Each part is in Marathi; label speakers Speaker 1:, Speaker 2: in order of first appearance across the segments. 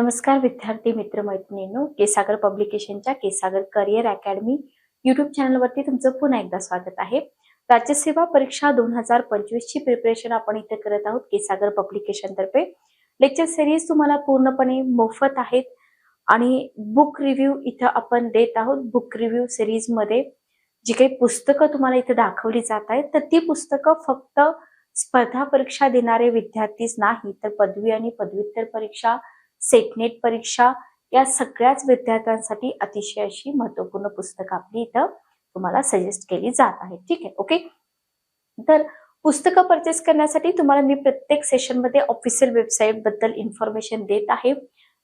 Speaker 1: नमस्कार विद्यार्थी मित्र मैत्रिणींनो केसागर पब्लिकेशनच्या केसागर करिअर अकॅडमी युट्यूब चॅनलवरती तुमचं पुन्हा एकदा स्वागत आहे. राज्यसेवा परीक्षा दोन हजार पंचवीस ची प्रिपरेशन आपण इथे करत आहोत केसागर पब्लिकेशन तर्फे. लेक्चर सिरीज तुम्हाला पूर्णपणे मोफत आहेत आणि बुक रिव्ह्यू इथं आपण देत आहोत. बुक रिव्ह्यू सिरीजमध्ये जी काही पुस्तकं तुम्हाला इथे दाखवली जात आहेत तर ती पुस्तकं फक्त स्पर्धा परीक्षा देणारे विद्यार्थीच नाही तर पदवी आणि पदव्युत्तर परीक्षा सेटनेट परीक्षा या सगळ्याच विद्यार्थ्यांसाठी अतिशय अशी महत्त्वपूर्ण पुस्तकं आपली इथं तुम्हाला सजेस्ट केली जात आहे ठीक आहे ओके तर पुस्तकं परचेस करण्यासाठी तुम्हाला मी प्रत्येक सेशनमध्ये ऑफिशियल वेबसाईटबद्दल इन्फॉर्मेशन देत आहे.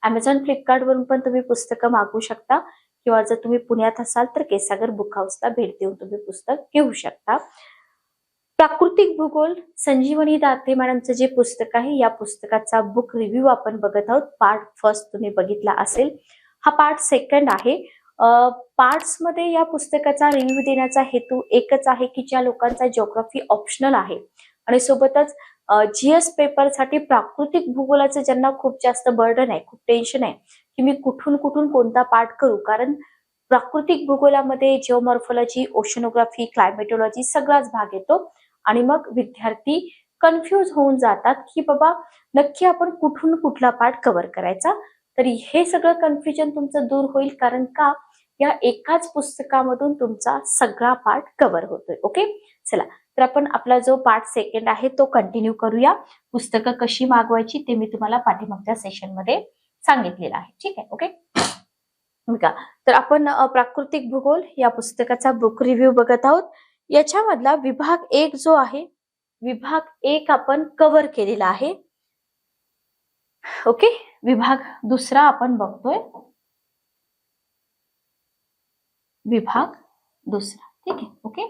Speaker 1: अमेझॉन फ्लिपकार्ट वरून पण तुम्ही पुस्तकं मागवू शकता किंवा जर तुम्ही पुण्यात असाल तर केसागर बुक हाऊसला भेट देऊन तुम्ही पुस्तक घेऊ शकता. प्राकृतिक भूगोल संजीवनी दाते मॅडमचं जे पुस्तक आहे या पुस्तकाचा बुक रिव्ह्यू आपण बघत आहोत. पार्ट फर्स्ट तुम्ही बघितला असेल. हा पार्ट सेकंड आहे. पार्ट्समध्ये या पुस्तकाचा रिव्ह्यू देण्याचा हेतू एकच आहे की ज्या लोकांचा जिओग्राफी ऑप्शनल आहे. आणि सोबतच जीएस पेपरसाठी प्राकृतिक भूगोलाचं ज्यांना खूप जास्त बर्डन आहे खूप टेन्शन आहे की मी कुठून कुठून कोणता पाठ करू? कारण प्राकृतिक भूगोलामध्ये जिओमॉर्फॉलॉजी ओशनोग्राफी क्लायमेटोलॉजी सगळाच भाग येतो. आणि मग विद्यार्थी कन्फ्यूज होऊन जातात की बाबा नक्की आपण कुठून कुठला पाठ कव्हर करायचा? तरी हे सगळं कन्फ्युजन तुमचं दूर होईल कारण का? या एकाच पुस्तकामधून तुमचा सगळा पाठ कव्हर होतोय. ओके चला तर आपण आपला जो पार्ट सेकंड आहे तो कंटिन्यू करूया. पुस्तकं कशी मागवायची ते मी तुम्हाला पाठीमागच्या सेशनमध्ये सांगितलेलं आहे. ठीक आहे? ओके का तर आपण प्राकृतिक भूगोल या पुस्तकाचा बुक रिव्ह्यू बघत आहोत. याच्यामधला विभाग एक जो आहे विभाग एक आपण कव्हर केलेला आहे. ओके विभाग दुसरा आपण बघतोय. विभाग दुसरा. ठीक आहे? ओके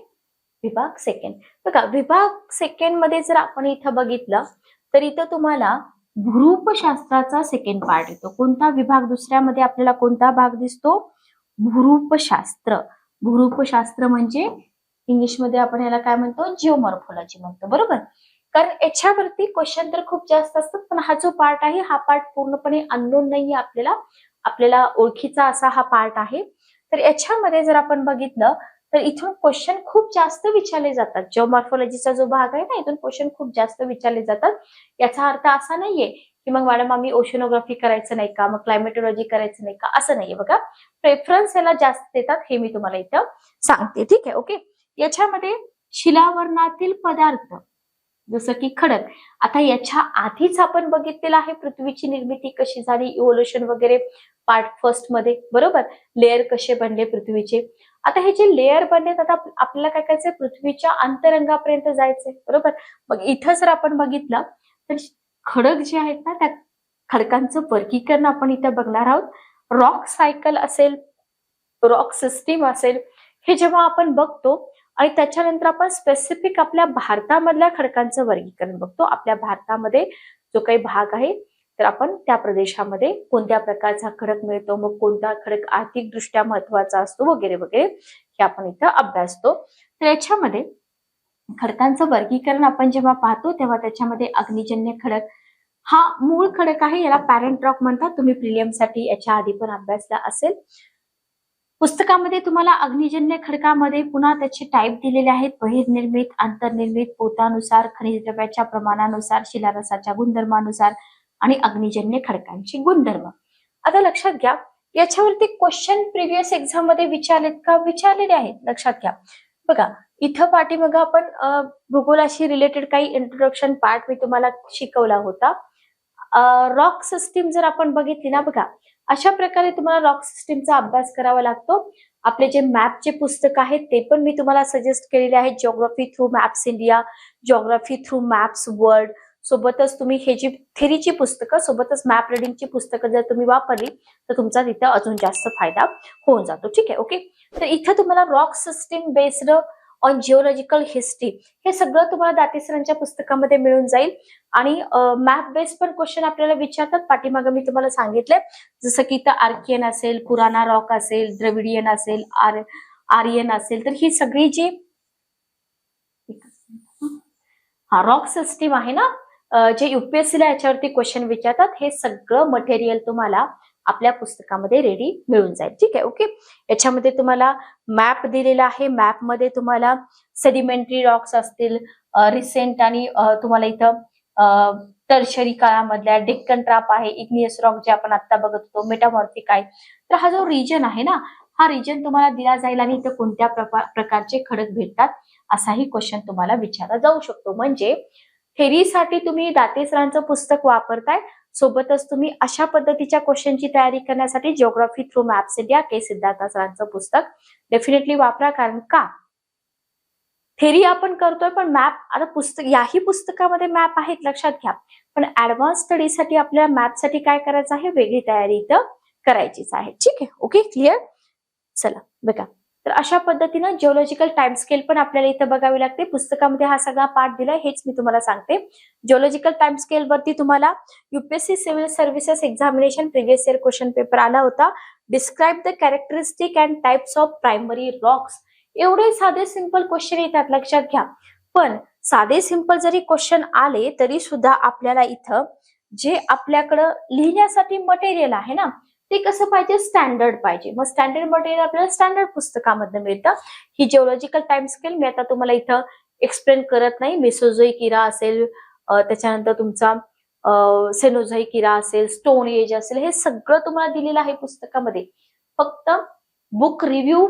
Speaker 1: विभाग सेकंड बघा विभाग सेकंडमध्ये जर आपण इथं बघितलं तर इथं तुम्हाला भूरूपशास्त्राचा सेकंड पार्ट येतो. कोणता विभाग दुसऱ्यामध्ये आपल्याला कोणता भाग दिसतो? भूरूपशास्त्र. भूरूपशास्त्र म्हणजे इंग्लिशमध्ये आपण याला काय म्हणतो? जिओमॉर्फॉलॉजी म्हणतो. बरोबर? कारण याच्यावरती क्वेश्चन तर खूप जास्त असतात पण हा जो पार्ट आहे हा पार्ट पूर्णपणे अननोन नाही आपल्याला. आपल्याला ओळखीचा असा हा पार्ट आहे. तर याच्यामध्ये जर आपण बघितलं तर इथून क्वेश्चन खूप जास्त विचारले जातात. जिओमॉर्फॉलॉजीचा जो भाग आहे ना इथून क्वेश्चन खूप जास्त विचारले जातात. याचा अर्थ असा नाहीये की मग मॅडम आम्ही ओशनोग्राफी करायचं नाही का? मग क्लायमेटोलॉजी करायचं नाही का? असं नाहीये बघा. प्रेफरन्स याला जास्त देतात हे मी तुम्हाला इथं सांगते. ठीक आहे? ओके याच्यामध्ये शिलावरणातील पदार्थ जसं की खडक. आता याच्या आधीच आपण बघितलेलं आहे पृथ्वीची निर्मिती कशी झाली इव्होल्युशन वगैरे पार्ट फर्स्टमध्ये बरोबर? लेअर कसे बनले पृथ्वीचे? आता हे जे लेअर बनले आता आपल्याला काय करायचंय? पृथ्वीच्या अंतरंगापर्यंत जायचंय बरोबर? मग इथं जर आपण बघितलं तर खडक जे आहेत ना त्या खडकांचं वर्गीकरण आपण इथं बघणार आहोत. रॉक सायकल असेल रॉक सिस्टीम असेल हे जेव्हा आपण बघतो आणि त्याच्यानंतर आपण स्पेसिफिक आपल्या भारतामधल्या खडकांचं वर्गीकरण बघतो. आपल्या भारतामध्ये जो काही भाग आहे तर आपण त्या प्रदेशामध्ये कोणत्या प्रकारचा खडक मिळतो मग कोणता खडक आर्थिकदृष्ट्या महत्त्वाचा असतो वगैरे वगैरे हे आपण इथं अभ्यासतो. तर याच्यामध्ये खडकांचं वर्गीकरण आपण जेव्हा पाहतो तेव्हा त्याच्यामध्ये अग्निजन्य खडक हा मूळ खडक आहे याला पॅरेंट रॉक म्हणतात. तुम्ही प्रिलियमसाठी याच्या आधी पण अभ्यासला असेल. पुस्तकामध्ये तुम्हाला अग्निजन्य खडकामध्ये पुन्हा त्याचे टाईप दिलेले आहेत. बहिर्निर्मित आंतरनिर्मित पोतानुसार खनिज द्रव्याच्या प्रमाणानुसार शिलारसाच्या गुणधर्मानुसार आणि अग्निजन्य खडकांचे गुणधर्म. आता लक्षात घ्या याच्यावरती क्वेश्चन प्रिव्हियस एक्झाममध्ये विचारलेत का? विचारलेले आहेत. लक्षात घ्या. बघा इथं पाठीमाग आपण भूगोलाशी रिलेटेड काही इंट्रोडक्शन पार्ट मी तुम्हाला शिकवला होता. रॉक सिस्टीम जर आपण बघितली ना बघा अशा प्रकारे तुम्हाला रॉक सिस्टीमचा अभ्यास करावा लागतो. आपले जे मॅपचे पुस्तक आहेत ते पण मी तुम्हाला सजेस्ट केलेले आहेत. Geography through maps India geography through maps world सोबतच तुम्ही हे जी थेरीची पुस्तकं सोबतच मॅप रिडिंगची पुस्तकं जर तुम्ही वापरली तर तुमचा तिथं अजून जास्त फायदा होऊन जातो. ठीक आहे ओके तर इथं तुम्हाला rock system based on geological history हे सगळं तुम्हाला दाते सरांच्या पुस्तकामध्ये मिळून जाईल. आणि मॅप बेस्ड पण क्वेश्चन आपल्याला विचारतात. पाठीमागं मी तुम्हाला सांगितलंय. जसं की इथं आर्कियन असेल पुराणा रॉक असेल द्रविडियन असेल आर आर्यन असेल. तर ही सगळी जी हा रॉक सिस्टीम आहे ना जे युपीएससीला याच्यावरती क्वेश्चन विचारतात हे सगळं मटेरियल तुम्हाला आपल्या पुस्तकामध्ये रेडी मिळून जाईल. ठीक आहे ओके याच्यामध्ये तुम्हाला मॅप दिलेला आहे. मॅपमध्ये तुम्हाला सेडिमेंटरी रॉक्स असतील रिसेंट आणि तुम्हाला इथं टर्शरी काळामधल्या डेक्कन ट्राप आहे इग्नियस रॉक जे आपण आता बघत होतो मेटामॉर्फिक आहे. तर हा जो रिजन आहे ना हा रिजन तुम्हाला दिला जाईल आणि इथं कोणत्या प्रकारचे खडक भेटतात असाही क्वेश्चन तुम्हाला विचारला जाऊ शकतो. म्हणजे थेरीसाठी तुम्ही दाते सरांचं पुस्तक वापरताय सोबतच तुम्ही अशा पद्धतीच्या क्वेश्चनची तयारी करण्यासाठी geography through maps India K Siddharth सरांचं पुस्तक. डेफिनेटली वापरा कारण का? थेरी आपण करतोय पण मॅप आता पुस्तक याही पुस्तकामध्ये मॅप आहेत लक्षात घ्या. पण ऍडव्हान्स स्टडीसाठी आपल्याला मॅपसाठी काय करायचं आहे? वेगळी तयारी इथं करायचीच आहे. ठीक आहे? ओके क्लिअर चला बघा. तर अशा पद्धतीनं जिओलॉजिकल टाइम स्केल पण आपल्याला इथं बघावी लागते. पुस्तकामध्ये हा सगळा पाठ दिलाय हेच मी तुम्हाला सांगते. जिओलॉजिकल टाइम स्केल वरती तुम्हाला UPSC civil services examination previous year question paper आला होता. Describe the characteristic and types of primary rocks एवढे साधे सिंपल क्वेश्चन येतात लक्षात घ्या. पण साधे सिंपल जरी क्वेश्चन आले तरी सुद्धा आपल्याला इथं जे आपल्याकडं लिहिण्यासाठी मटेरियल आहे ना ते कसं पाहिजे? स्टँडर्ड पाहिजे. मग स्टँडर्ड मटेरियल आपल्याला स्टँडर्ड पुस्तकामधनं मिळतं. ही जिओलॉजिकल टाइम स्केल मी आता तुम्हाला इथं एक्सप्लेन करत नाही. मेसोझोईक इरा असेल त्याच्यानंतर तुमचा सेनोझाई किरा असेल स्टोन एज असेल हे सगळं तुम्हाला दिलेलं आहे पुस्तकामध्ये. फक्त बुक रिव्ह्यू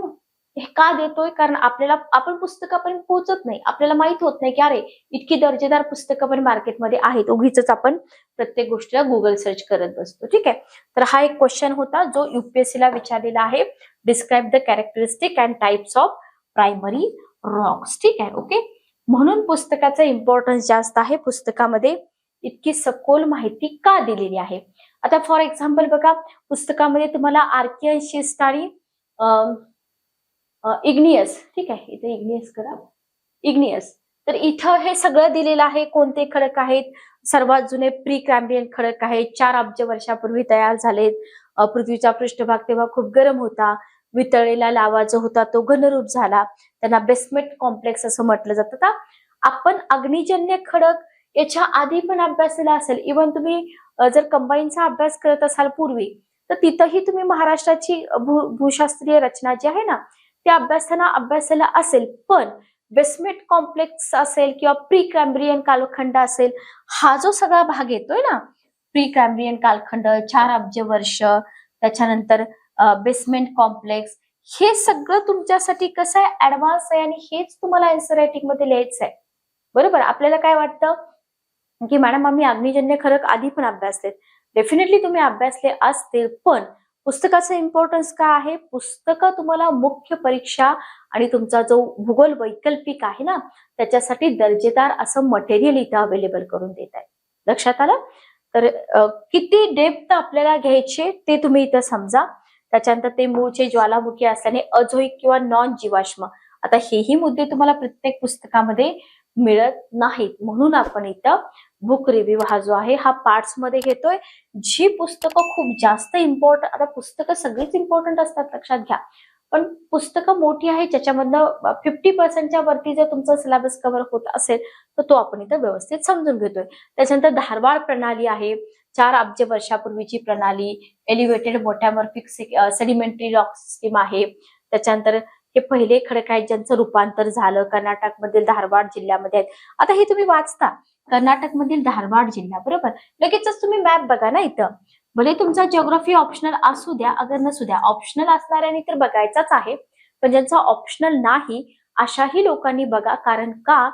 Speaker 1: हे का देतोय कारण आपल्याला आपण पुस्तकापर्यंत पोहोचत नाही. आपल्याला माहीत होत नाही की अरे इतकी दर्जेदार पुस्तकं पण मार्केटमध्ये आहेत. उगीच आपण प्रत्येक गोष्टीला गुगल सर्च करत बसतो. ठीक आहे? तर हा एक क्वेश्चन होता जो युपीएससी ला विचारलेला आहे. Describe the characteristic and types of primary rocks ठीक आहे? ओके म्हणून पुस्तकाचा इम्पॉर्टन्स जास्त आहे. पुस्तकामध्ये इतकी सखोल माहिती का दिलेली आहे? आता फॉर एक्झाम्पल बघा पुस्तकामध्ये तुम्हाला आर्कियन शिस्ट आणि इग्नियस ठीक आहे इथे इग्नियस करा. इग्नियस तर इथं हे सगळं दिलेलं आहे. कोणते खडक आहेत? सर्वात जुने प्री कॅम्बियन खडक आहेत. चार अब्ज वर्षापूर्वी तयार झालेत. पृथ्वीचा पृष्ठभाग तेव्हा खूप गरम होता. वितळलेला लावा जो होता तो घनरूप झाला. त्यांना बेसमेंट कॉम्प्लेक्स असं म्हटलं जातं. आता आपण अग्निजन्य खडक याच्या आधी पण अभ्यासलेला असेल. इव्हन तुम्ही जर कंबाईनचा अभ्यास करत असाल पूर्वी तर तिथंही तुम्ही महाराष्ट्राची भू भूशास्त्रीय रचना जी आहे ना त्या अभ्यासताना अभ्यासाला असेल पण बेसमेंट कॉम्प्लेक्स असेल किंवा प्री कॅम्ब्रियन कालखंड असेल हा जो सगळा भाग येतोय ना प्री कॅम्ब्रियन कालखंड चार अब्ज वर्ष त्याच्यानंतर बेसमेंट कॉम्प्लेक्स हे सगळं तुमच्यासाठी कसं आहे? ऍडव्हान्स आहे आणि हेच तुम्हाला आन्सर रायटिंगमध्ये लिहायचं आहे. बरोबर? आपल्याला काय वाटतं? की मॅडम आम्ही अग्निजन्य खरक आधी पण अभ्यासलेत. डेफिनेटली तुम्ही अभ्यासले असतील पण पुस्तकाचं इम्पॉर्टन्स का आहे? पुस्तकं तुम्हाला मुख्य परीक्षा आणि तुमचा जो भूगोल वैकल्पिक आहे ना त्याच्यासाठी दर्जेदार असं मटेरियल इथं अवेलेबल करून देत आहे. लक्षात आलं? तर किती डेप्थ आपल्याला घ्यायचे ते तुम्ही इथं समजा. त्याच्यानंतर ते मूळचे ज्वालामुखी असल्याने अजोईक किंवा नॉन जीवाश्म आता हेही मुद्दे तुम्हाला प्रत्येक पुस्तकामध्ये मिळत नाहीत. म्हणून आपण इथं बुक रिव्ह्यू हा जो आहे हा पार्ट्समध्ये घेतोय. जी पुस्तकं खूप जास्त इम्पॉर्टंट आता पुस्तकं सगळीच इम्पॉर्टंट असतात लक्षात घ्या. पण पुस्तकं मोठी आहे ज्याच्यामधनं फिफ्टी पर्सेंटच्या वरती जर तुमचा सिलेबस कव्हर होत असेल तर तो आपण इथं व्यवस्थित समजून घेतोय. त्याच्यानंतर धारवाड प्रणाली आहे चार अब्ज वर्षापूर्वीची प्रणाली elevated metamorphic sedimentary rock system आहे. त्याच्यानंतर हे पहिले खडक आहेत ज्यांचं रूपांतर झालं कर्नाटकमधील धारवाड जिल्ह्यामध्ये आहेत. आता हे तुम्ही वाचता. कर्नाटकमधील धारवाड जिल्हा बरोबर? लगेचच तुम्ही मॅप बघा ना इथं. भले तुमचा जिओग्राफी ऑप्शनल असू द्या अगर नसू द्या ऑप्शनल असणाऱ्यांनी तर बघायचाच आहे. पण ज्यांचा ऑप्शनल नाही अशाही लोकांनी बघा. कारण का?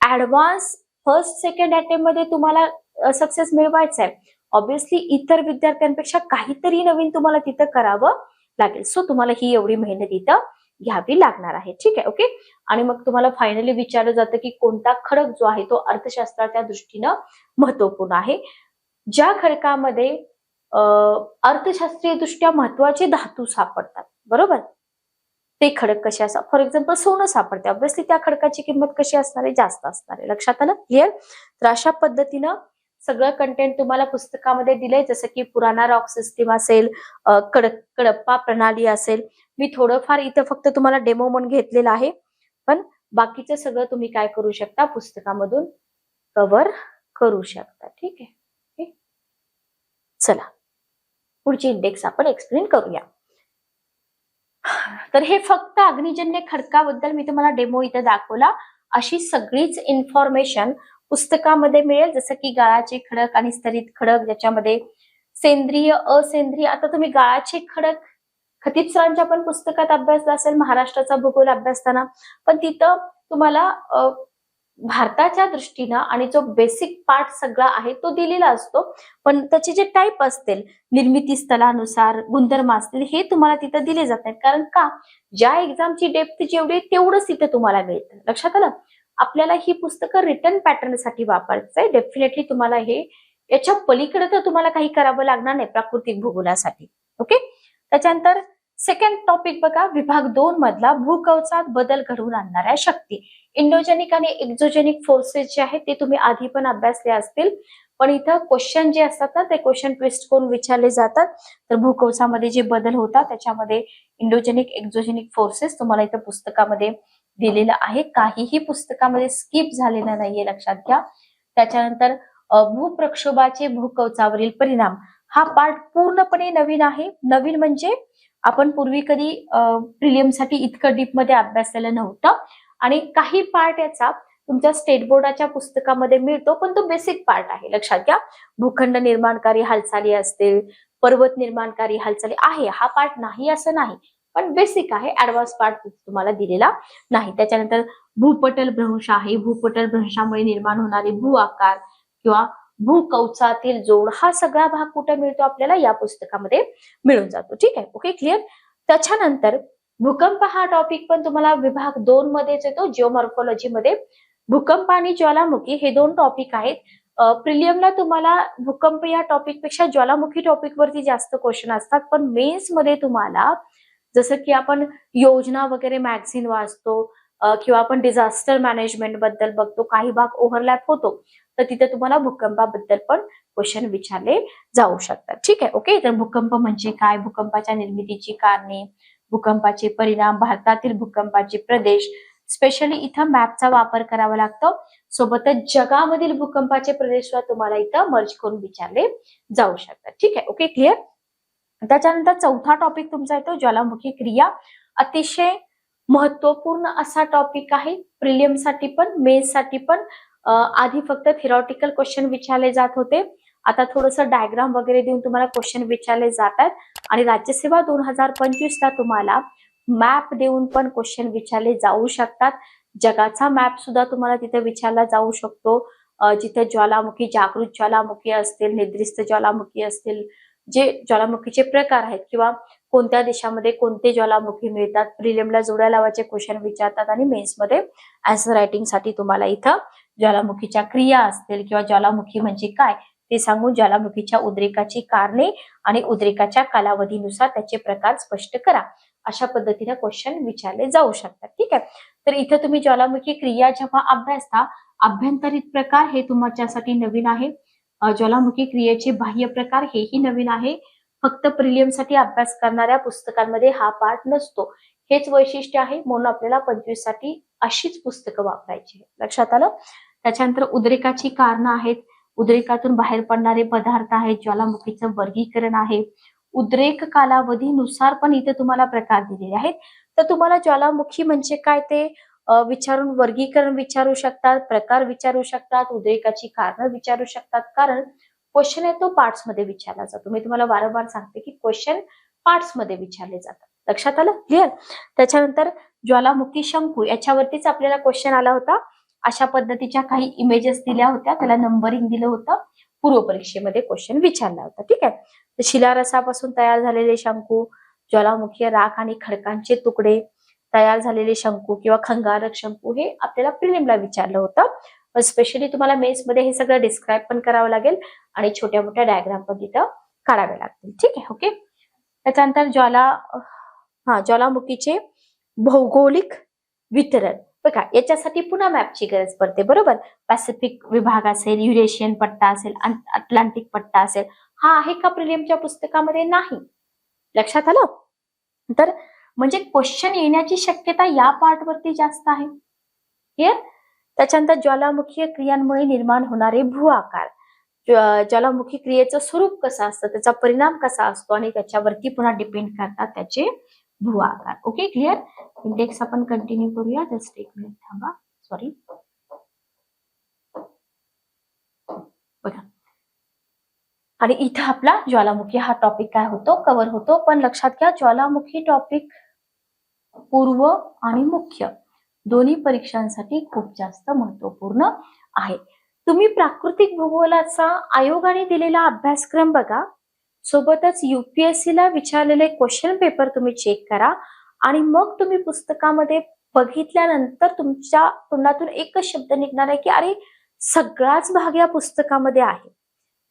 Speaker 1: ऍडव्हान्स फर्स्ट सेकंड अटेम्प्टमध्ये तुम्हाला सक्सेस मिळवायचा आहे. ऑब्विसली इतर विद्यार्थ्यांपेक्षा काहीतरी नवीन तुम्हाला तिथं करावं लागेल. सो तुम्हाला ही एवढी मेहनत इथं घ्यावी लागणार आहे. ठीक आहे ओके आणि मग तुम्हाला फायनली विचारलं जातं की कोणता खडक जो आहे तो अर्थशास्त्राच्या दृष्टीनं महत्त्वपूर्ण आहे. ज्या खडकामध्ये अर्थशास्त्रीय दृष्ट्या महत्त्वाचे धातू सापडतात बरोबर? ते खडक कसे असतात? फॉर एक्झाम्पल सोनं सापडते. ऑब्व्हियसली त्या खडकाची किंमत कशी असणार आहे? जास्त असणार आहे. लक्षात आलं? क्लिअर तर अशा पद्धतीनं सगळं कंटेंट तुम्हाला पुस्तकामध्ये दिलंय जसं की पुराणा रॉक सिस्टीम असेल कड कडप्पा प्रणाली असेल. मी थोडंफार इथं फक्त तुम्हाला डेमो म्हणून घेतलेलं आहे. पण बाकीचं सगळं तुम्ही काय करू शकता पुस्तकामधून कव्हर करू शकता. ठीक आहे? चला. पुढची इंडेक्स आपण एक्सप्लेन करूया. तर हे फक्त अग्निजन्य खडकाबद्दल मी तुम्हाला डेमो इथे दाखवला. अशी सगळीच इन्फॉर्मेशन पुस्तकामध्ये मिळेल जसं की गाळाचे खडक आणि स्तरित खडक ज्याच्यामध्ये सेंद्रिय असेंद्रिय आता तुम्ही गाळाचे खडक खतीप सरांच्या पण पुस्तकात अभ्यासला असेल महाराष्ट्राचा भूगोल अभ्यासताना पण तिथं तुम्हाला भारताच्या दृष्टीनं आणि जो बेसिक पार्ट सगळा आहे तो दिलेला असतो. पण त्याचे जे टाईप असतील निर्मिती स्थलानुसार गुणधर्म असतील हे तुम्हाला तिथं दिले जात नाहीत. कारण का? ज्या एक्झामची डेप्थ जेवढी तेवढंच तिथं तुम्हाला मिळतं. लक्षात आलं? आपल्याला ही पुस्तकं रिटर्न पॅटर्नसाठी वापरायचं आहे डेफिनेटली तुम्हाला हे याच्या पलीकडे तर तुम्हाला काही करावं लागणार नाही प्राकृतिक भूगोलासाठी. ओके त्याच्यानंतर सेकंड टॉपिक बघा विभाग दोन मधला भूकवचात बदल घडवून आणणाऱ्या शक्ती. इंडोजेनिक आणि एक्झोजेनिक फोर्सेस जे आहेत ते तुम्ही आधी पण अभ्यासले असतील. पण इथं क्वेश्चन जे असतात ना ते क्वेश्चन ट्विस्ट करून विचारले जातात. तर भूकवचामध्ये जे बदल होतात त्याच्यामध्ये इंडोजेनिक एक्झोजेनिक फोर्सेस तुम्हाला इथं पुस्तकामध्ये दिलेलं आहे. काहीही पुस्तकामध्ये स्किप झालेलं नाहीये लक्षात घ्या. त्याच्यानंतर भूप्रक्षोभाचे भूकवचावरील परिणाम. हा पार्ट पूर्णपणे नवीन आहे. नवीन म्हणजे आपण पूर्वी कधी प्रिलियमसाठी इतकं डीपमध्ये अभ्यासलेलं नव्हतं. आणि काही पार्ट याचा तुमच्या स्टेट बोर्डाच्या पुस्तकामध्ये मिळतो पण तो बेसिक पार्ट आहे. लक्षात घ्या. भूखंड निर्माणकारी हालचाली असतील पर्वत निर्माणकारी हालचाली आहे. हा पार्ट नाही असं नाही. पण बेसिक आहे ऍडव्हान्स पार्ट तुम्हाला दिलेला नाही. त्याच्यानंतर भूपटल भ्रंश आहे. भूपटल भ्रंशामुळे निर्माण होणारे भू आकार किंवा भूकवचातील जोड हा सगळा भाग कुठे मिळतो आपल्याला या पुस्तकामध्ये मिळून जातो. ठीक आहे? ओके क्लिअर त्याच्यानंतर भूकंप हा टॉपिक पण तुम्हाला विभाग दोन मध्येच येतो. जिओमॉर्फॉलॉजी मध्ये. भूकंप आणि ज्वालामुखी हे दोन टॉपिक आहेत. प्रिलियमला तुम्हाला भूकंप या टॉपिकपेक्षा ज्वालामुखी टॉपिक वरती जास्त क्वेश्चन असतात. पण मेन्समध्ये तुम्हाला जसं की आपण योजना वगैरे मॅगझिन वाचतो किंवा आपण डिझास्टर मॅनेजमेंटबद्दल बघतो काही भाग ओव्हरलॅप होतो तर तिथे तुम्हाला भूकंपाबद्दल पण क्वेश्चन विचारले जाऊ शकतात. ठीक आहे? ओके तर भूकंप म्हणजे काय? भूकंपाच्या निर्मितीची कारणे भूकंपाचे परिणाम भारतातील भूकंपाचे प्रदेश स्पेशली इथं मॅपचा वापर करावा लागतो. सोबतच जगामधील भूकंपाचे प्रदेश तुम्हाला इथं मर्ज करून विचारले जाऊ शकतात. ठीक आहे? ओके क्लिअर त्याच्यानंतर चौथा टॉपिक तुमचा येतो ज्वालामुखी क्रिया. अतिशय महत्त्वपूर्ण असा टॉपिक आहे. प्रिलियमसाठी पण मेन्ससाठी पण. आधी फक्त थिरॉटिकल क्वेश्चन विचारले जात होते. आता थोडस डायग्राम वगैरे देऊन तुम्हाला क्वेश्चन विचारले जात आहेत. आणि राज्यसेवा दोन हजार पंचवीस ला तुम्हाला मॅप देऊन पण क्वेश्चन विचारले जाऊ शकतात. जगाचा मॅप सुद्धा तुम्हाला तिथे विचारला जाऊ शकतो. जिथे ज्वालामुखी जागृत ज्वालामुखी असतील निद्रिस्त ज्वालामुखी असतील जे ज्वालामुखीचे प्रकार आहेत किंवा कोणत्या देशामध्ये कोणते ज्वालामुखी मिळतात प्रिलियमला जोड्या लावायचे क्वेश्चन विचारतात आणि मेन्समध्ये आन्सर रायटिंगसाठी तुम्हाला इथं ज्वालामुखीच्या क्रिया असतील किंवा ज्वालामुखी म्हणजे काय ते सांगून ज्वालामुखीच्या उद्रेकाची कारणे आणि उद्रेकाच्या कालावधीनुसार त्याचे प्रकार स्पष्ट करा. अशा पद्धतीने क्वेश्चन विचारले जाऊ शकतात. ठीक आहे? तर इथं तुम्ही ज्वालामुखी क्रिया जेव्हा अभ्यासता अभ्यंतरित प्रकार हे तुमच्यासाठी नवीन आहे. ज्वालामुखी क्रियेचे बाह्य प्रकार हेही नवीन आहे. फक्त प्रिलियमसाठी अभ्यास करणाऱ्या पुस्तकांमध्ये हा पाठ नसतो. हेच वैशिष्ट्य आहे. म्हणून आपल्याला पंचवीससाठी अशीच पुस्तकं वापरायची लक्षात आलं? त्याच्यानंतर उद्रेकाची कारणं आहेत. उद्रेकातून बाहेर पडणारे पदार्थ आहेत. ज्वालामुखीचं वर्गीकरण आहे. उद्रेक कालावधीनुसार पण इथे तुम्हाला प्रकार दिलेले आहेत. तर तुम्हाला ज्वालामुखी म्हणजे काय ते? विचारून वर्गीकरण विचारू शकतात प्रकार विचारू शकतात उद्रेकाची कारणं विचारू शकतात. कारण क्वेश्चन आहे तो पार्ट्समध्ये विचारला जातो. मी तुम्हाला वारंवार सांगते की क्वेश्चन पार्ट्समध्ये विचारले जातात. लक्षात आलं? क्लिअर त्याच्यानंतर ज्वालामुखी शंकू याच्यावरतीच आपल्याला क्वेश्चन आला होता. अशा पद्धतीच्या काही इमेजेस दिल्या होत्या. त्याला नंबरिंग दिलं होतं. पूर्व परीक्षेमध्ये क्वेश्चन विचारला होता. ठीक आहे? तर शिलारसापासून तयार झालेले शंकू ज्वालामुखी राख आणि खडकांचे तुकडे तयार झालेले शंकू किंवा खंगारक शंकू हे आपल्याला प्रिलिमला विचारलं होतं. स्पेशली तुम्हाला मेन्समध्ये हे सगळं डिस्क्राईब पण करावं लागेल आणि छोट्या मोठ्या डायग्राम पण तिथं काढावे लागतील. ठीक आहे ओके त्याच्यानंतर ज्वाला हा ज्वालामुखीचे भौगोलिक वितरण. बघा याच्यासाठी पुन्हा मॅपची गरज पडते बरोबर? पॅसिफिक विभाग असेल युरेशियन पट्टा असेल अटलांटिक पट्टा असेल हा आहे का प्रिलियमच्या पुस्तकामध्ये? नाही. लक्षात आलं? तर म्हणजे क्वेश्चन येण्याची शक्यता या पार्टवरती जास्त आहे. क्लिअर त्याच्यानंतर ज्वालामुखीय क्रियांमुळे निर्माण होणारे भू आकार ज्वालामुखी क्रियेचं स्वरूप कसं असतं? त्याचा परिणाम कसा असतो? आणि त्याच्यावरती पुन्हा डिपेंड करतात त्याचे भू आकार ओके क्लिअर इंडेक्स आपण कंटिन्यू करूया. जस्ट एक मिनिट थांबा. सॉरी बघा. आणि इथं आपला ज्वालामुखी हा टॉपिक काय होतो? कव्हर होतो. पण लक्षात घ्या ज्वालामुखी टॉपिक पूर्व आणि मुख्य. दोन्ही परीक्षांसाठी खूप जास्त महत्त्वपूर्ण आहे. तुम्ही प्राकृतिक भूगोलाचा आयोगाने दिलेला अभ्यासक्रम बघा. सोबतच युपीएससी ला विचारलेले क्वेश्चन पेपर तुम्ही चेक करा. आणि मग तुम्ही पुस्तकामध्ये बघितल्यानंतर तुमच्या तोंडातून एकच शब्द निघणार आहे की अरे सगळाच भाग या पुस्तकामध्ये आहे.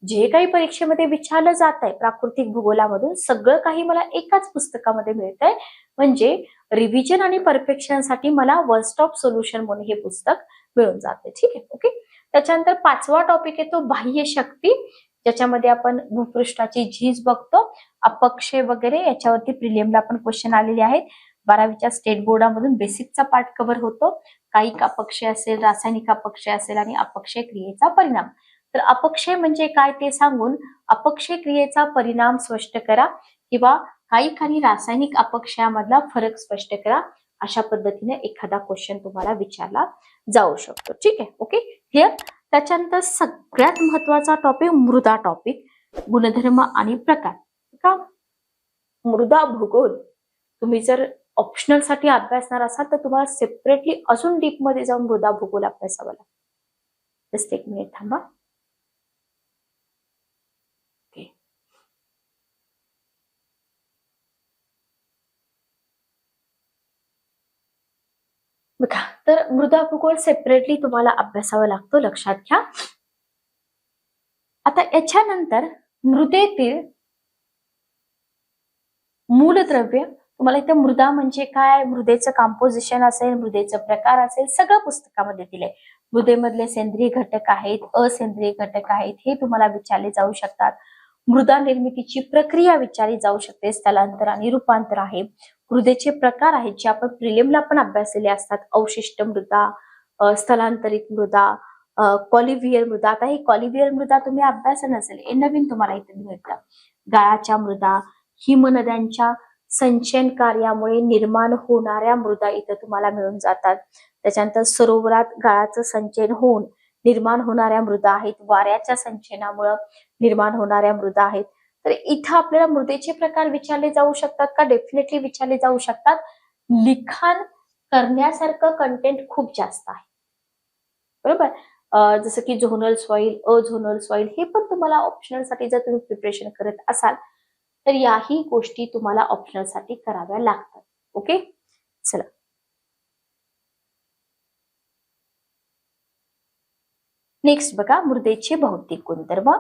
Speaker 1: जे काही परीक्षेमध्ये विचारलं जात आहे प्राकृतिक भूगोलामधून सगळं काही मला एकाच पुस्तकामध्ये मिळतंय. म्हणजे रिव्हिजन आणि परफेक्शनसाठी मला वन स्टॉप सोल्युशन म्हणून हे पुस्तक मिळून जाते ठीक आहे? ओके त्याच्यानंतर पाचवा टॉपिक येतो बाह्य शक्ती. ज्याच्यामध्ये आपण भूपृष्ठाची झीज बघतो. अपक्षय वगैरे याच्यावरती प्रिलियमला पण क्वेश्चन आलेले आहेत. बारावीच्या स्टेट बोर्डामधून बेसिकचा पार्ट कव्हर होतो. काही अपक्षय असेल रासायनिक अपक्षय असेल आणि अपक्षय क्रियेचा परिणाम. तर अपक्षय म्हणजे काय ते सांगून अपक्षय क्रियेचा परिणाम स्पष्ट करा किंवा कायिक आणि रासायनिक अपक्षयामधला फरक स्पष्ट करा अशा पद्धतीने एखादा क्वेश्चन तुम्हाला विचारला जाऊ शकतो. ठीक आहे? ओके क्लिअर त्याच्यानंतर सगळ्यात महत्त्वाचा टॉपिक मृदा टॉपिक गुणधर्म आणि प्रकार. का? मृदा भूगोल. तुम्ही जर ऑप्शनलसाठी अभ्यासणार असाल तर तुम्हाला सेपरेटली अजून डीपमध्ये जाऊन मृदा भूगोल अभ्यासावा लागेल. जस्ट एक मिनिट थांबा ओके बघा तर मृदा भूगोल सेपरेटली तुम्हाला अभ्यासावा लागतो लक्षात घ्या. आता याच्यानंतर मृदेतील मूलद्रव्य तुम्हाला इथं मृदा म्हणजे काय? मृदेचं कॉम्पोजिशन असेल मृदेचं प्रकार असेल सगळं पुस्तकामध्ये दिलंय. मृदेमधले सेंद्रिय घटक आहेत असेंद्रिय घटक आहेत हे तुम्हाला विचारले जाऊ शकतात. मृदा निर्मितीची प्रक्रिया विचारली जाऊ शकते स्थलांतर आणि रूपांतर आहे. मृदेचे प्रकार आहेत जे आपण प्रिलियमला पण अभ्यासलेले असतात. अवशिष्ट मृदा स्थलांतरित मृदा कॉलिव्हियर मृदा. आता ही कॉलिव्हियर मृदा तुम्ही अभ्यास नसेल हे नवीन तुम्हाला इथे मिळतं. गाळाच्या मृदा हिमनद्यांच्या संचयन कार्यामुळे निर्माण होणाऱ्या मृदा इथं तुम्हाला मिळून जातात. त्याच्यानंतर सरोवरात गाळाचं संचयन होऊन निर्माण होणाऱ्या मृदा आहेत. वाऱ्याच्या संचयनामुळं निर्माण होणाऱ्या मृदा आहेत. तर इथं आपल्याला मृदेचे प्रकार विचारले जाऊ शकतात का? डेफिनेटली विचारले जाऊ शकतात. लिखाण करण्यासारखं कंटेंट खूप जास्त आहे. बरोबर? जसं की झोनल सॉइल अझोनल सॉइल हे पण तुम्हाला ऑप्शनलसाठी जर तुम्ही प्रिपरेशन करत असाल तर याही गोष्टी तुम्हाला ऑप्शनलसाठी कराव्या लागतात. ओके चला. नेक्स्ट बघा मृदेचे भौतिक गुणधर्म.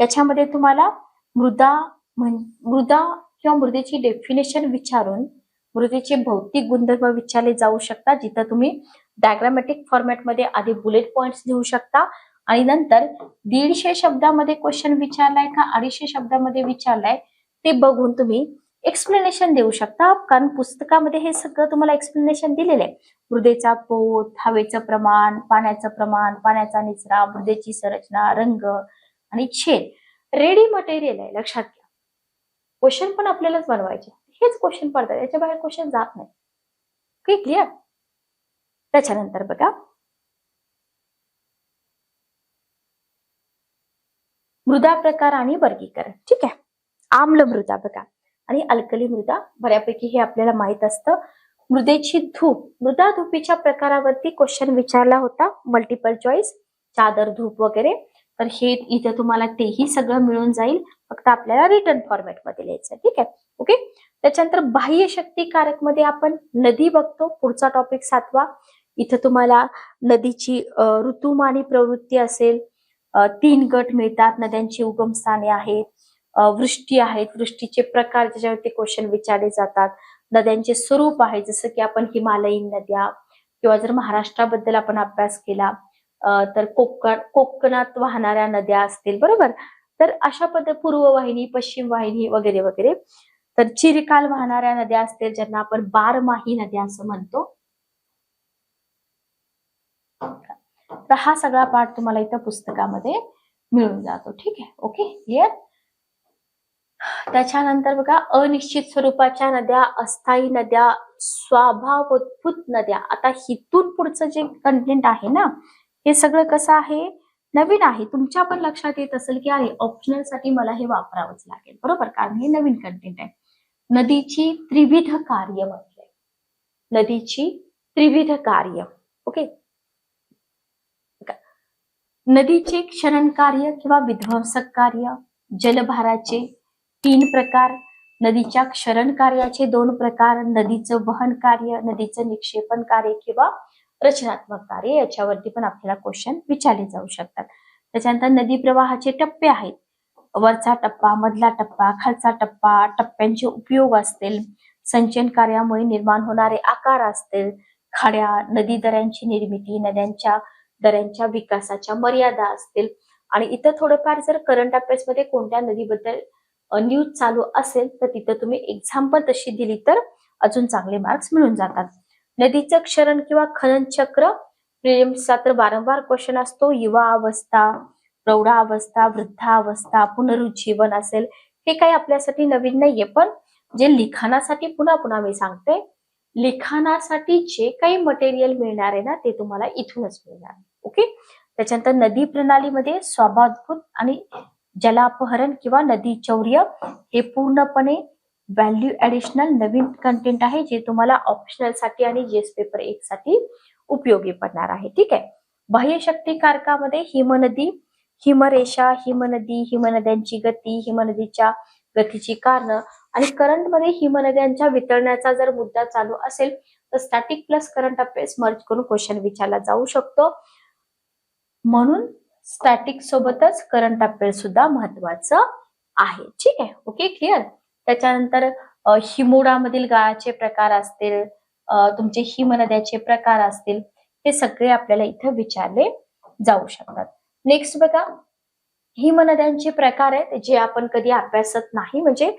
Speaker 1: याच्यामध्ये तुम्हाला मृदा म्हण- मृदा किंवा मृदेची डेफिनेशन विचारून मृदेचे भौतिक गुणधर्म विचारले जाऊ शकतात जिथं तुम्ही डायग्रामॅटिक फॉर्मॅटमध्ये आधी बुलेट पॉइंट्स लिहू शकता. आणि नंतर दीडशे शब्दामध्ये क्वेश्चन विचारलाय का अडीचशे शब्दामध्ये विचारलाय ते बघून तुम्ही एक्सप्लेनेशन देऊ शकता. कारण पुस्तकामध्ये हे सगळं तुम्हाला एक्सप्लेनेशन दिलेलं आहे. मृदेचा पोत हवेचं प्रमाण पाण्याचं प्रमाण पाण्याचा निचरा मृदेची संरचना रंग आणि छेद. रेडी मटेरियल आहे लक्षात घ्या. क्वेश्चन पण आपल्यालाच बनवायचे. हेच क्वेश्चन पडतात. याच्या बाहेर क्वेश्चन जात नाही. ओके क्लिअर त्याच्यानंतर बघा. मृदा प्रकार आणि वर्गीकरण. ठीक आहे? आम्ल मृदा बघा. आणि अल्कली मृदा बऱ्यापैकी हे आपल्याला माहीत असतं. मृदेची धूप. मृदा धुपीच्या प्रकारावरती क्वेश्चन विचारला होता. मल्टिपल चॉईस चादर धूप वगैरे. तर हे इथं तुम्हाला तेही सगळं मिळून जाईल. फक्त आपल्याला रिटर्न फॉर्मॅटमध्ये लिहायचं ठीक आहे? ओके त्याच्यानंतर बाह्य शक्ती कारकमध्ये आपण नदी बघतो. पुढचा टॉपिक सातवा. इथं तुम्हाला नदीची ऋतुमानी प्रवृत्ती असेल. तीन गट मिळतात. नद्यांची उगमस्थाने आहेत. वृष्टी आहेत. वृष्टीचे प्रकार ज्याच्यावरती क्वेश्चन विचारले जातात. नद्यांचे स्वरूप आहे. जसं की आपण हिमालयीन नद्या किंवा जर महाराष्ट्राबद्दल आपण अभ्यास केला तर कोकण कोकणात वाहणाऱ्या नद्या असतील बरोबर? तर अशा पद्धत पूर्व वाहिनी पश्चिम वाहिनी वगैरे वगैरे. तर चिरकाल वाहणाऱ्या नद्या असतील ज्यांना आपण बारमाही नद्या असं म्हणतो. तर हा सगळा पाठ तुम्हाला इथं पुस्तकामध्ये मिळून जातो. ठीक आहे? ओके क्लिअर त्याच्यानंतर बघा अनिश्चित स्वरूपाच्या नद्या अस्थायी नद्या स्वाभावोद्भूत नद्या. आता हिथून पुढचं जे कंटेंट आहे ना हे सगळं कसं आहे? नवीन आहे. तुमच्या पण लक्षात येत असेल की अरे ऑप्शनलसाठी मला हे वापरावंच लागेल. बरोबर? कारण हे नवीन कंटेंट आहे. नदीची त्रिविध कार्य म्हटलंय. नदीची त्रिविध कार्य. ओके नदीचे क्षरण कार्य किंवा विध्वंसक कार्य जलभाराचे तीन प्रकार नदीच्या क्षरण कार्याचे दोन प्रकार नदीचं वहन कार्य नदीचं निक्षेपण कार्य किंवा रचनात्मक कार्य याच्यावरती पण आपल्याला क्वेश्चन विचारले जाऊ शकतात. त्याच्यानंतर नदी प्रवाहाचे टप्पे आहेत. वरचा टप्पा मधला टप्पा खालचा टप्पा टप्प्यांचे उपयोग असतील. संचयन कार्यामुळे निर्माण होणारे आकार असतील. खाड्या नदी दऱ्यांची निर्मिती नद्यांच्या दऱ्यांच्या विकासाच्या मर्यादा असतील. आणि इथं थोडंफार जर करंट अफेअर्समध्ये कोणत्या नदीबद्दल न्यूज चालू असेल तर तिथं तुम्ही एक्झाम्पल तशी दिली तर अजून चांगले मार्क्स मिळून जातात. नदीचं क्षरण किंवा खनन चक्र? प्रिलिम्सचा तर वारंवार क्वेश्चन असतो. युवा अवस्था प्रौढावस्था वृद्धावस्था पुनरुज्जीवन असेल. हे काही आपल्यासाठी नवीन नाहीये पण जे लिखाणासाठी पुन्हा पुन्हा मी सांगते लिखाणासाठी जे काही मटेरियल मिळणार आहे ना ते तुम्हाला इथूनच मिळणार ओके त्याच्यानंतर नदी प्रणालीमध्ये स्वाभाविक आणि जलापहरण किंवा नदी चौर्य हे पूर्णपणे व्हॅल्यू ऍडिशनल नवीन कंटेंट आहे जे तुम्हाला ऑप्शनलसाठी आणि जेस पेपर एक साठी उपयोगी पडणार आहे. ठीक आहे? बाह्यशक्ती कारकामध्ये हिमनदी हिमरेषा हिमनदी हिमनद्यांची गती हिमनदीच्या गतीची कारण आणि करंटमध्ये हिमनद्यांच्या वितरणाचा जर मुद्दा चालू असेल तर static plus current affairs merge करून क्वेश्चन विचारला जाऊ शकतो. म्हणून स्टॅटिक सोबतच करंट अफेअर्स सुद्धा महत्वाचं आहे. ठीक आहे? ओके क्लिअर त्याच्यानंतर हिमोडामधील गाळाचे प्रकार असतील तुमचे हिमनद्याचे प्रकार असतील हे सगळे आपल्याला इथं विचारले जाऊ शकतात. नेक्स्ट बघा हिमनद्यांचे प्रकार आहेत जे आपण कधी अभ्यासत नाही. म्हणजे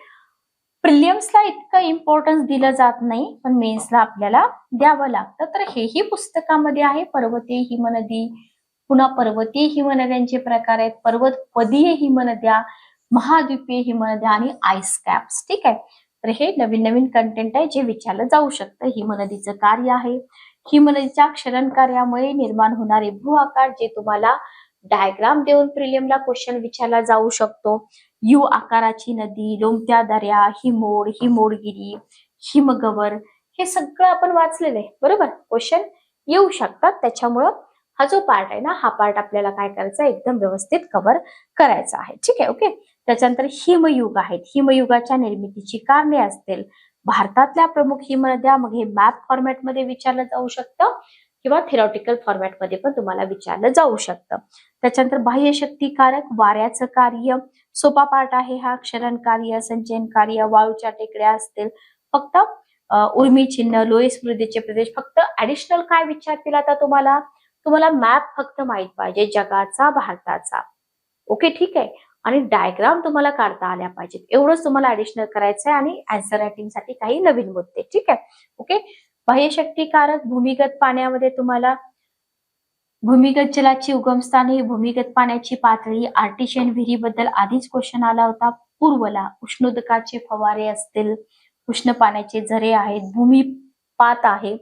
Speaker 1: प्रिलियम्सला इतकं इम्पॉर्टन्स दिलं जात नाही पण मेन्सला आपल्याला द्यावं लागतं. तर हेही पुस्तकामध्ये आहे पर्वतीय हिमनदी पुन्हा पर्वतीय हिमनद्यांचे प्रकार आहेत पर्वत पदीय हिमनद्या महाद्वीपीय हिमनद्या आणि आईस कॅप्स ठीक आहे? तर हे नवीन नवीन कंटेंट आहे जे विचारलं जाऊ शकतं. हिमनदीचं कार्य आहे. हिमनदीच्या क्षरण कार्यामुळे निर्माण होणारे भू आकार जे तुम्हाला डायग्राम देऊन प्रिलियमला क्वेश्चन विचारला जाऊ शकतो. यू आकाराची नदी लोमत्या दऱ्या हिमोड हिमोडगिरी हिमगवर हे सगळं आपण वाचलेलं आहे. बरोबर? क्वेश्चन येऊ शकतात. त्याच्यामुळं हा जो पार्ट आहे ना हा पार्ट आपल्याला काय करायचा एकदम व्यवस्थित कव्हर करायचा आहे. ठीक आहे? ओके त्याच्यानंतर हिमयुग आहेत. हिमयुगाच्या निर्मितीची कारणे असतील. भारतातल्या प्रमुख हिमनद्या मग हे मॅप फॉर्मॅटमध्ये विचारलं जाऊ शकतं किंवा थेरॉटिकल फॉर्मॅटमध्ये पण तुम्हाला विचारलं जाऊ शकतं. त्याच्यानंतर बाह्यशक्तीकारक वाऱ्याचं कार्य सोपा पार्ट आहे हा क्षरण कार्य संचयन कार्य वाळूच्या टेकड्या असतील. फक्त उर्मी चिन्ह लोहे स्मृतीचे प्रदेश फक्त ऍडिशनल काय विचारतील आता तुम्हाला? तुम्हाला मॅप फक्त माहीत पाहिजे जगाचा भारताचा. ओके ठीक आहे. आणि डायग्राम तुम्हाला काढता आल्या पाहिजेत. एवढंच तुम्हाला ऍडिशनल करायचं आहे आणि अँसर रायटिंगसाठी काही नवीन मुद्दे. ठीक आहे? ओके बाह्यशक्तीकारक भूमिगत पाण्यामध्ये तुम्हाला भूमिगत जलाची उगमस्थान ही भूमिगत पाण्याची पातळी आर्टिशियन विहिरीबद्दल आधीच क्वेश्चन आला होता. पूर्वला उष्णोदकाचे फवारे असतील उष्ण पाण्याचे झरे आहेत भूमिपात आहे.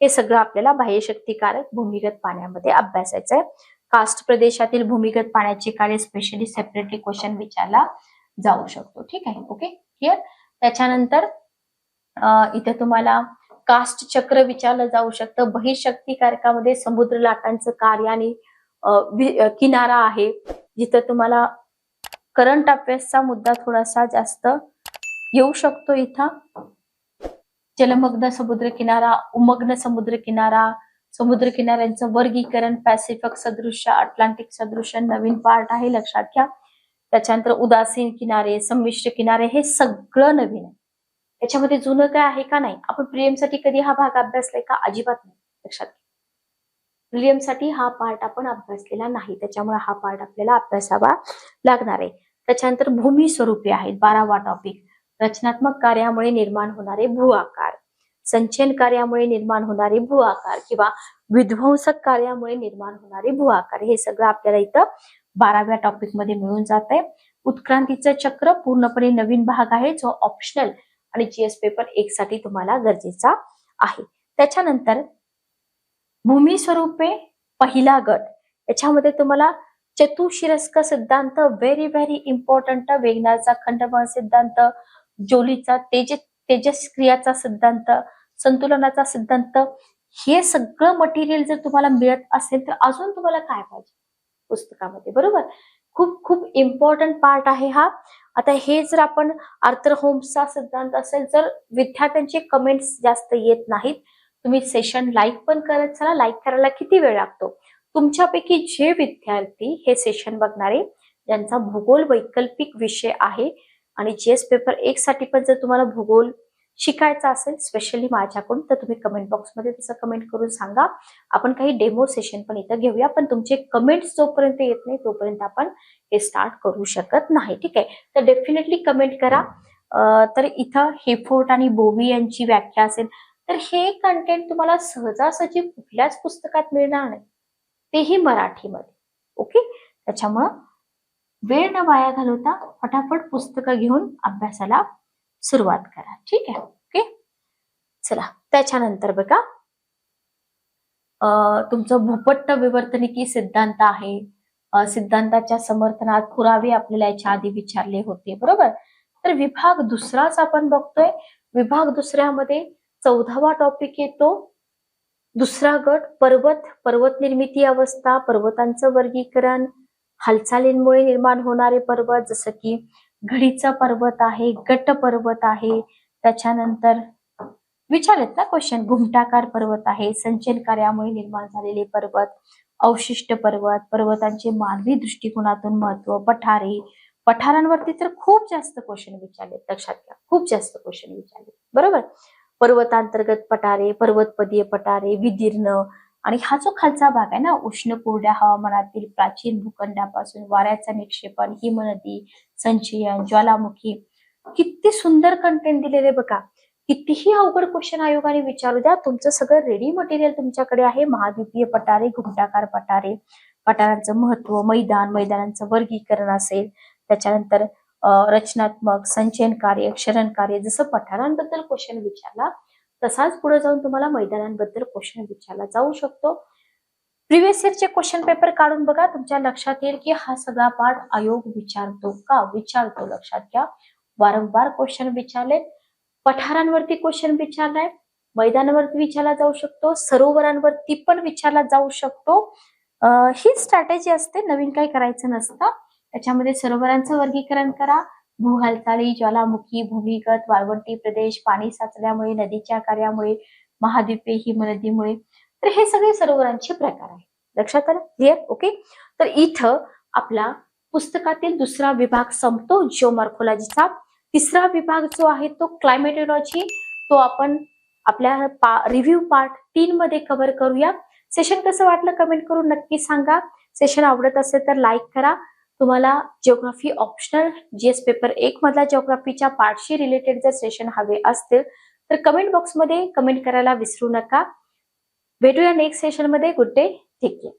Speaker 1: हे सगळं आपल्याला बाह्यशक्तीकारक भूमिगत पाण्यामध्ये अभ्यासायचं आहे कास्ट प्रदेशातील भूमिगत पाण्याचे कार्य स्पेशली सेपरेटली क्वेश्चन विचारला जाऊ शकतो. ठीक आहे? ओके क्लिअर त्याच्यानंतर इथे तुम्हाला कास्ट चक्र विचारलं जाऊ शकतं. बहिशक्तीकारकामध्ये समुद्र लाटांचं कार्य आणि किनारा आहे. जिथं तुम्हाला करंट अफेअर्सचा मुद्दा थोडासा जास्त येऊ शकतो इथं. जलमग्न समुद्र किनारा उमग्न समुद्र किनारा समुद्र किनाऱ्यांचं वर्गीकरण पॅसिफिक सदृश्य अटलांटिक सदृश्य नवीन पार्ट आहे लक्षात घ्या. त्याच्यानंतर उदासीन किनारे संमिश्र किनारे हे सगळं नवीन आहे. याच्यामध्ये जुनं काय आहे का नाही? आपण प्रियमसाठी कधी हा भाग अभ्यासलाय का? अजिबात नाही लक्षात घ्या. प्रियमसाठी हा पार्ट आपण अभ्यासलेला नाही त्याच्यामुळे हा पार्ट आपल्याला अभ्यासावा लागणार आहे. त्याच्यानंतर भूमी स्वरूपी आहेत बारावा टॉपिक रचनात्मक कार्यामुळे निर्माण होणारे भू आकार. संचयन कार्यामुळे निर्माण होणारे भू आकार किंवा विध्वंसक कार्यामुळे निर्माण होणारे भूआकार. हे सगळं आपल्याला इथं बाराव्या टॉपिकमध्ये मिळून जात आहे. उत्क्रांतीचं चक्र पूर्णपणे नवीन भाग आहे जो ऑप्शनल आणि जीएस पेपर एक साठी तुम्हाला गरजेचा आहे. त्याच्यानंतर भूमी स्वरूपे पहिला गट. याच्यामध्ये तुम्हाला चतुशिरस्क सिद्धांत व्हेरी व्हेरी इम्पॉर्टंट वेगनाचा खंडबळ सिद्धांत जोलीचा तेज तेजस्क्रियाचा सिद्धांत संतुलनाचा सिद्धांत हे सगळं मटेरियल जर तुम्हाला मिळत असेल तर अजून तुम्हाला काय पाहिजे? पुस्तकामध्ये बरोबर? खूप खूप इम्पॉर्टंट पार्ट आहे हा. आता हे जर आपण आर्थर होम्सचा सिद्धांत असेल जर विद्यार्थ्यांचे कमेंट्स जास्त येत नाहीत. तुम्ही सेशन लाईक पण करत चला. लाईक करायला किती वेळ लागतो? तुमच्यापैकी जे विद्यार्थी हे सेशन बघणारे ज्यांचा भूगोल वैकल्पिक विषय आहे आणि जीएस पेपर एक साठी पण जर तुम्हाला भूगोल शिकायचा असेल स्पेशली माझ्याकडून तर तुम्ही कमेंट बॉक्समध्ये तसं कमेंट करून सांगा. आपण काही डेमो सेशन पण इथं घेऊया पण तुमचे कमेंट्स जोपर्यंत येत नाही तोपर्यंत आपण हे स्टार्ट करू शकत नाही. ठीक आहे? तर डेफिनेटली कमेंट करा. तर इथं हेफोर्ट आणि बोवी यांची व्याख्या असेल तर हे कंटेंट तुम्हाला सहजासहजी कुठल्याच पुस्तकात मिळणार नाही. तेही मराठीमध्ये. ओके? त्याच्यामुळं वेळ न वाया घालवता फटाफट पुस्तकं घेऊन अभ्यासाला सुरुवात करा. ठीक आहे? ओके? चला त्याच्यानंतर बघा. तुमचं भूपट्ट विवर्तनिकी सिद्धांत आहे. सिद्धांताच्या समर्थनात पुरावे आपल्याला याच्या आधी विचारले होते बरोबर? तर विभाग दुसराच आपण बघतोय. विभाग दुसऱ्यामध्ये चौदावा टॉपिक येतो. दुसरा गट पर्वत पर्वत निर्मिती अवस्था पर्वतांचं वर्गीकरण हालचालींमुळे निर्माण होणारे पर्वत जसं की घडीचा पर्वत आहे गट पर्वत आहे त्याच्यानंतर विचारत ना क्वेश्चन घुमटाकार पर्वत आहे संचन कार्यामुळे निर्माण झालेले पर्वत अवशिष्ट पर्वत पर्वतांचे मानवी दृष्टिकोनातून महत्त्व पठारे. पठारांवरती तर खूप जास्त क्वेश्चन विचारले लक्षात घ्या. खूप जास्त क्वेश्चन विचारले बरोबर? पर्वतांतर्गत पठारे पर्वतपदीय पठारे विदीर्ण आणि हा जो खालचा भाग आहे ना उष्ण कोरड्या हवामानातील प्राचीन भूखंडापासून वाऱ्याचं निक्षेपण हिमनदी संचयन ज्वालामुखी किती सुंदर कंटेंट दिलेले बघा. कितीही अवघड क्वेश्चन आयोगाने विचारू द्या तुमचं सगळं रेडी मटेरियल तुमच्याकडे आहे. महाद्वीपीय पठारे घुमटाकार पठारे पठारांचं महत्त्व मैदान मैदानांचं वर्गीकरण असेल. त्याच्यानंतर रचनात्मक संचयन कार्य क्षरण कार्य जसं पठारांबद्दल क्वेश्चन विचारला तसाच पुढे जाऊन तुम्हाला मैदानांबद्दल क्वेश्चन विचारला जाऊ शकतो. प्रिव्हियस इयरचे क्वेश्चन पेपर काढून बघा. तुमच्या लक्षात येईल की हा सगळा पाठ आयोग विचारतो का? विचारतो लक्षात घ्या. वारंवार क्वेश्चन विचारले पठारांवरती क्वेश्चन विचारलाय. मैदानावरती विचारला जाऊ शकतो. सरोवरांवरती पण विचारला जाऊ शकतो. ही स्ट्रॅटेजी असते. नवीन काही करायचं नसतं. त्याच्यामध्ये सरोवरांचं वर्गीकरण करा. भूहालचाली ज्वालामुखी भूमिगत वाळवंटी प्रदेश पाणी साचल्यामुळे नदीच्या कार्यामुळे महाद्वीपे हिमनदीमुळे. तर हे सगळे सरोवरांचे प्रकार आहेत. लक्षात आलं? क्लिअर ओके तर इथं आपला पुस्तकातील दुसरा विभाग संपतो जिओमार्कोलॉजीचा तिसरा विभाग जो आहे तो क्लायमेटोलॉजी तो आपण आपल्या पा रिव्ह्यू पार्ट तीन मध्ये कव्हर करूया. सेशन कसं वाटलं कमेंट करून नक्की सांगा. सेशन आवडत असेल तर लाईक करा. तुम्हाला जिओग्राफी ऑप्शनल जीएस पेपर एक मधला जिओग्राफीच्या पार्टशी रिलेटेड जर सेशन हवे असतील तर कमेंट बॉक्समध्ये कमेंट करायला विसरू नका. भेटूया नेक्स्ट सेशनमध्ये गुड डे टेक केअर